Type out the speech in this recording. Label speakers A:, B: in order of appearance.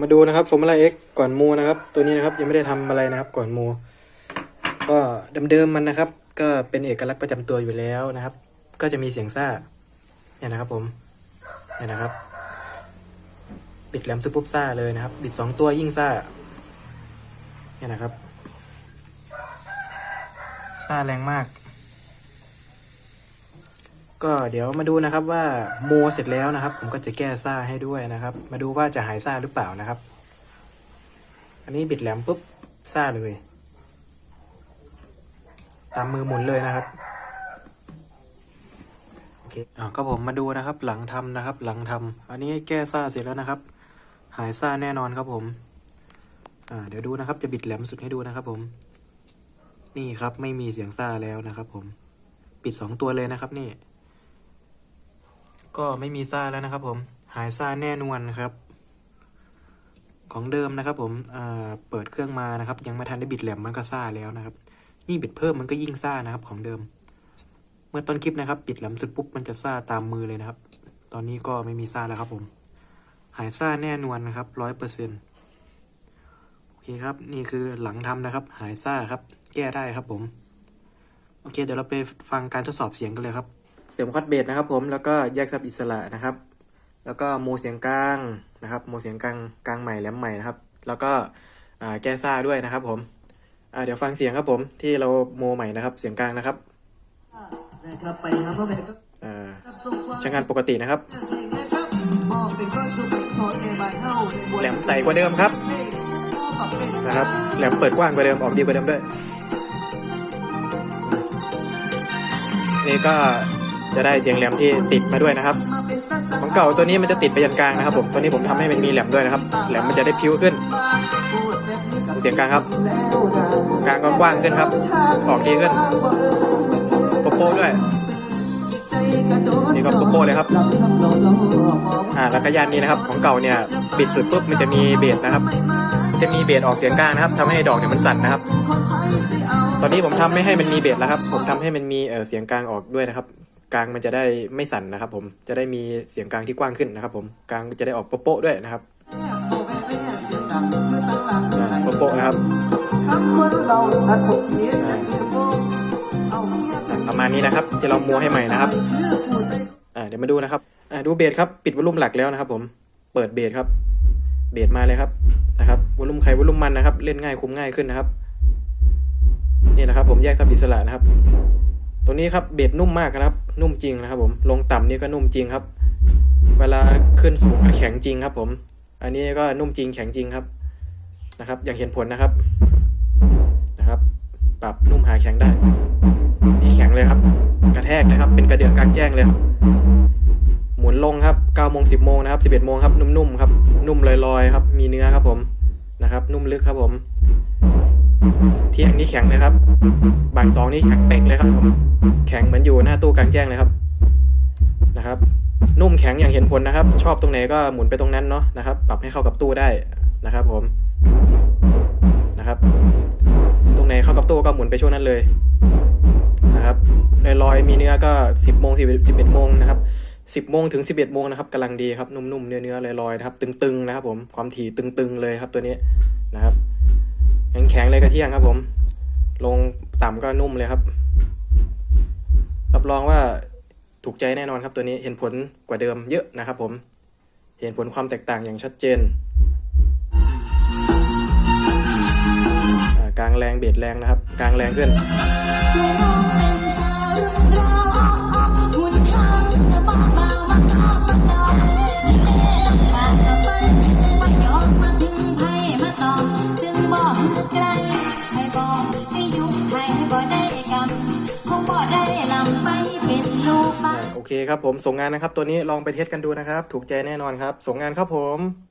A: มาดูนะครับฟอร์มูล่าเอ็กก่อนมูนะครับ ตัวนี้นะครับยังไม่ได้ทำอะไรนะครับก่อนมู ก็เดิมๆมันนะครับ ก็เป็นเอกลักษณ์ประจำตัวอยู่แล้วนะครับ ก็จะมีเสียงซ่าเนี่ยนะครับผมเนี่ยนะครับ บิดแหลมซุปปุ๊บซ่าเลยนะครับ บิดสองตัวยิ่งซ่าเนี่ยนะครับซ่าแรงมาก ก็เดี๋ยวมาดูนะครับว่าโมเสร็จแล้วนะครับ ผมก็จะแก้ซ่าให้ด้วยนะครับ มาดูว่าจะหายซ่าหรือเปล่านะครับ อันนี้บิดแหลมปุ๊บซ่าเลย ตามมือหมุนเลยนะครับโอเคอ่าก็ผมมาดูนะครับ หลังทำนะครับ หลังทำอันนี้แก้ซ่าเสร็จแล้วนะครับ หายซ่าแน่นอนครับผมอ่าเดี๋ยวดูนะครับ จะบิดแหลมสุดให้ดูนะครับ ผม นี่ครับไม่มีเสียงซ่าแล้วนะครับ ผม ปิดสองตัวเลยนะครับนี่ ก็ไม่มีซ่าแล้วนะครับผม หายซ่าแน่นอนครับ ของเดิมนะครับผมเปิดเครื่องมานะครับ ยังไม่ทันได้บิดแหลมมันก็ซ่าแล้วนะครับยิ่งบิดเพิ่มมันก็ยิ่งซ่านะครับของเดิม เมื่อต้นคลิปนะครับ ปิดแหลมสุดปุ๊บมันจะซ่าตามมือเลยนะครับ ตอนนี้ก็ไม่มีซ่าแล้วครับผม หายซ่าแน่นอนนะครับร้อยเปอร์เซ็นโอเคครับ นี่คือหลังทำนะครับ หายซ่าครับ แก้ได้ครับผม โอเค เดี๋ยวเราไปฟังการทดสอบเสียงกันเลยครับ เสียงคอดเบสนะครับ ผมแล้วก็แยกซับอิสระนะครับ แล้วก็โมเสียงกลางนะครับโมเสียงกลางกลางใหม่แหลมใหม่นะครับ แล้วก็แก้ซ่าด้วยนะครับ ผมเดี๋ยวฟังเสียงครับผมที่เราโมใหม่นะครับ เสียงกลางนะครับ
B: นะครับไปหาพ่อแม่ก็
A: อ่า
B: ส่งาม
A: ใช้งานปกตินะครับแหลมใสกว่าเดิมครับนะครับแหลมเปิดกว้างกว่าเดิมออกดีกว่าเดิมด้วยนี่ก็ จะได้เสียงแหลมที่ติดมาด้วยนะครับ ของเก่าตัวนี้มันจะติดไปยันกลางนะครับผมตัวนี้ผมทำให้มันมีแหลมด้วยนะครับ แหลมมันจะได้พิ้วขึ้น เสียงกลางครับ กลางก็กว้างขึ้นครับ ออกดีขึ้นโปโป้ด้วยนี่ก็โปโป้เลยครับอ่าแล้วก็ยานนี้นะครับ ของเก่าเนี่ยปิดสุดปุ๊บมันจะมีเบสนะครับ จะมีเบสออกเสียงกลางนะครับทำให้ดอกเนี่ยมันสั่นนะครับ ตอนนี้ผมทำไม่ให้มันมีเบสแล้วครับ ผมทำให้มันมีเออเสียงกลางออกด้วยนะครับ กลางมันจะได้ไม่สั่นนะครับผมจะได้มีเสียงกลางที่กว้างขึ้นนะครับผมกลางจะได้ออกโป๊ะๆด้วยนะครับโป๊ะๆนะครับประมาณนี้นะครับที่เรามัวให้ใหม่นะครับเดี๋ยวมาดูนะครับดูเบสครับปิดวอลลุ่มหลักแล้วนะครับ ผมเปิดเบสครับ เบสมาเลยครับนะครับวอลลุ่มใครวอลลุ่มมันนะครับ เล่นง่ายคุ้มง่ายขึ้นนะครับนี่นะครับ ผมแยกซับอิสระนะครับ ตัวนี้ครับเบสนุ่มมากนะครับ นุ่มจริงนะครับผม ลงต่ำนี่ก็นุ่มจริงครับ เวลาขึ้นสูงก็แข็งจริงครับ ผม อันนี้ก็นุ่มจริงแข็งจริงครับนะครับ อย่างเห็นผลนะครับนะครับ ปรับนุ่มหาแข็งได้ นี่แข็งเลยครับ กระแทกเลยครับ เป็นกระเดื่องกลางแจ้งเลยครับหมุนลงครับ9โมง10โมงนะครับ 11โมงครับ นุ่มๆครับ นุ่มลอยๆครับ มีเนื้อครับผม นะครับ นุ่มลึกครับผม เที่ยงนี่แข็งเลยครับบ่ายสองนี่แข็งเป่งเลยครับผมแข็งเหมือนอยู่หน้าตู้กลางแจ้งเลยครับนะครับ นุ่มแข็งอย่างเห็นผลนะครับ ชอบตรงไหนก็หมุนไปตรงนั้นเนาะนะครับ ปรับให้เข้ากับตู้ได้นะครับ ผมนะครับ ตรงไหนเข้ากับตู้ก็หมุนไปช่วงนั้นเลยนะครับลอยๆมีเนื้อก็ 10โมง10 11โมงนะครับ10โมงถึง11โมงนะครับกำลังดีครับนุ่มๆเนื้อๆลอยๆนะครับตึงๆนะครับ ผมความถี่ตึงๆเลยครับตัวนี้นะครับ แข็งเลยกระเทียงครับผม ลงต่ำก็นุ่มเลยครับ รับรองว่าถูกใจแน่นอนครับตัวนี้เห็นผลกว่าเดิมเยอะนะครับผม เห็นผลความแตกต่างอย่างชัดเจนกลางแรงเบียดแรงนะครับ กลางแรงขึ้น เคครับผมส่งงานนะครับ ตัวนี้ลองไปเทสกันดูนะครับ ถูกใจแน่นอนครับ ส่งงานครับผม